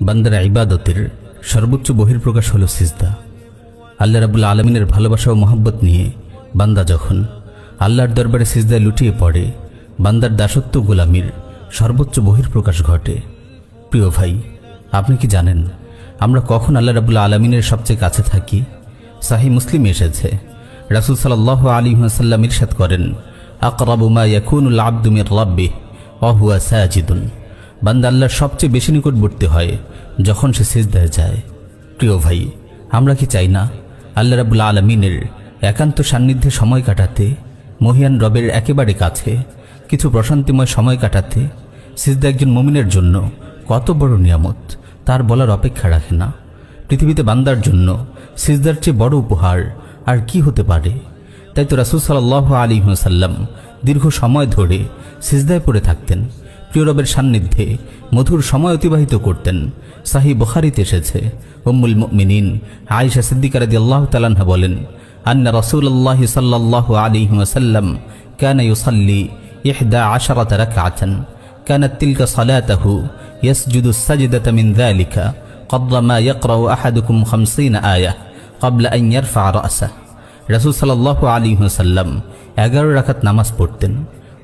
বান্দার ইবাদতের সর্বোচ্চ বহির্প্রকাশ হল সিজদা। আল্লাহ রাবুল আলমিনের ভালোবাসা ও মহব্বত নিয়ে বান্দা যখন আল্লাহর দরবারে সিজদায় লুটিয়ে পড়ে, বান্দার দাসত্ব গোলামির সর্বোচ্চ বহির্প্রকাশ ঘটে। প্রিয় ভাই, আপনি কি জানেন আমরা কখন আল্লাহ রাবুল আলমিনের সবচেয়ে কাছে থাকি? সাহি মুসলিম এসেছে। রাসুল সাল্লাহ আলী সাল্লাম ইরশাদ করেন আকরাবুমা ইয়াকুনুল আব্দুমির রব্বি অহুয়া সায়াজিদুন বান্দা আল্লাহর সবচেয়ে বেশি নিকটবর্তী হয় যখন সে সিজদায় যায়। প্রিয় ভাই, আমরা কি চাই না? আল্লাহ রাবুল আলমিনের একান্ত সান্নিধ্যে সময় কাটাতে, মহিয়ান রবের একেবারে কাছে কিছু প্রশান্তিময় সময় কাটাতে, সিজদা একজন মমিনের জন্য কত বড় নিয়ামত তার বলার অপেক্ষা রাখে না। পৃথিবীতে বান্দার জন্য সিজদার চেয়ে বড় উপহার আর কি হতে পারে? তাই তো রাসুল সাল্লাহ আলী সাল্লাম দীর্ঘ সময় ধরে সিজদায় পড়ে থাকতেন। প্রিয় রবের সান্নিধ্যে মধুর সময় অতিবাহিত করতেন সাহি বখারিতে এসেছে উম্মুল মিনিন আয়েশা সিদ্দিকারাদি আল্লাহ তালাহা বলেন আন্না রসুল্লাহ সাল্লাহ আলী ওয়াসাল্লাম كان يصلي إحدى عشرة ركعة كانت تلك صلاته يسجد السجدة من ذلك قدر ما يقرأ أحدكم خمسين آية قبل أن يرفع رأسه রাসুল সাল্লাহ আলী সাল্লাম এগারো রাখাত নামাজ পড়তেন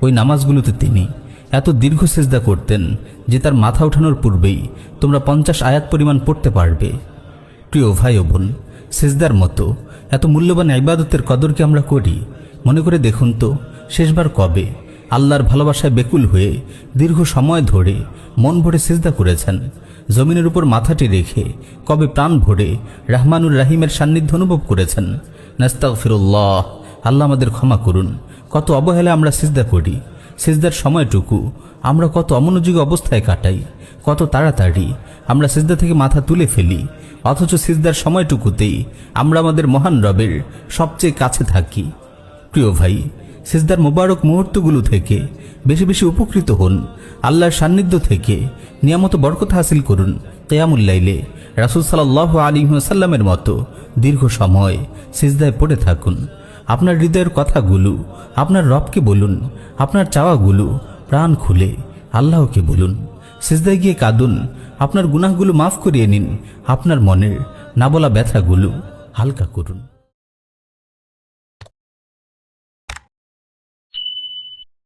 ওই নামাজগুলোতে তিনি এত দীর্ঘ সেজদা করতেন যে তার মাথা ওঠানোর পূর্বেই তোমরা পঞ্চাশ আয়াত পরিমাণ পড়তে পারবে। প্রিয় ভাই ও বোন, সেজদার মতো এত মূল্যবান ইবাদতের কদর কি আমরা করি। মনে করে দেখুন তো, শেষবার কবে আল্লাহর ভালোবাসায় বেকুল হয়ে দীর্ঘ সময় ধরে মন ভরে সেজদা করেছেন। জমিনের উপর মাথাটি রেখে কবে প্রাণ ভরে রাহমানুর রাহিমের সান্নিধ্য অনুভব করেছেন। নাস্তাক ফিরুল্লাহ আল্লাহ আমাদের ক্ষমা করুন। কত অবহেলা আমরা সিজদা করি। সিজদার সময়টুকু। আমরা কত অমনোযোগী অবস্থায় কাটাই, কত তাড়াতাড়ি। আমরা সেজদা থেকে মাথা তুলে ফেলি, অথচ সিজদার সময়টুকুতেই আমরা আমাদের মহান রবের সবচেয়ে কাছে থাকি। প্রিয় ভাই, সিজদার মোবারক মুহূর্তগুলো থেকে বেশি বেশি উপকৃত হন, আল্লাহর সান্নিধ্য থেকে নিয়ামত বরকত হাসিল করুন কেয়ামুল্লাইলে রাসুল সাল্লাহ আলী সাল্লামের মতো দীর্ঘ সময় সিজদায় পড়ে থাকুন। আপনার হৃদয়ের কথাগুলো, আপনার রবকে বলুন, আপনার চাওয়াগুলো, প্রাণ খুলে আল্লাহকে বলুন। সিজদায় গিয়ে কাঁদুন, আপনার গুনাহগুলো মাফ করিয়ে নিন, আপনার মনের না বলা ব্যথাগুলো হালকা করুন।